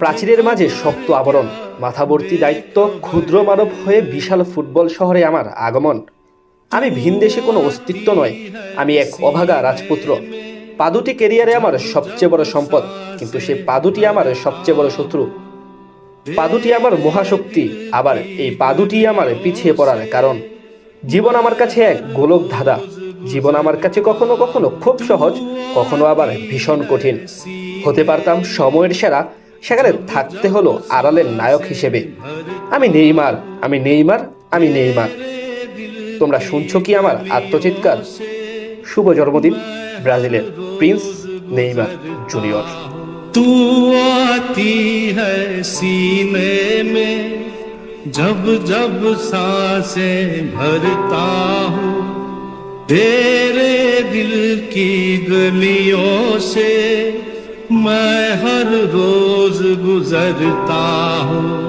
প্রাচীরের মাঝে শক্ত আবরণ, মাথাবর্তী দায়িত্ব, ক্ষুদ্র মানব হয়ে বিশাল ফুটবল শহরে আমার আগমন। আমি ভিনদেশে কোনো অস্তিত্ব নয়, আমি এক অভাগা রাজপুত্র। পাদুটি কেরিয়ারে আমার সবচেয়ে বড় সম্পদ, কিন্তু সে পাদুটি আমার সবচেয়ে বড় শত্রু। পাদুটি আমার মহাশক্তি, আবার এই পাদুটি আমার পিছিয়ে পড়ার কারণ। জীবন আমার কাছে এক গোলক ধাঁধা, জীবন আমার কাছে কখনো কখনো খুব সহজ, কখনো আবার ভীষণ কঠিন। হতে পারতাম সময়ের সেরা সেখানে থাকতে হলো আড়ালের নায়ক হিসেবে আমি নেইমার আমি নেইমার আমি নেইমার তোমরা শুনছো কি আমার আত্মচিৎকার শুভ জন্মদিন ব্রাজিলের প্রিন্স নেইমার জুনিয়র तू आती है सीने में जब जब सांसें भरता हूँ तेरे दिल की गलियों से मैं हर रोज गुजरता हूँ।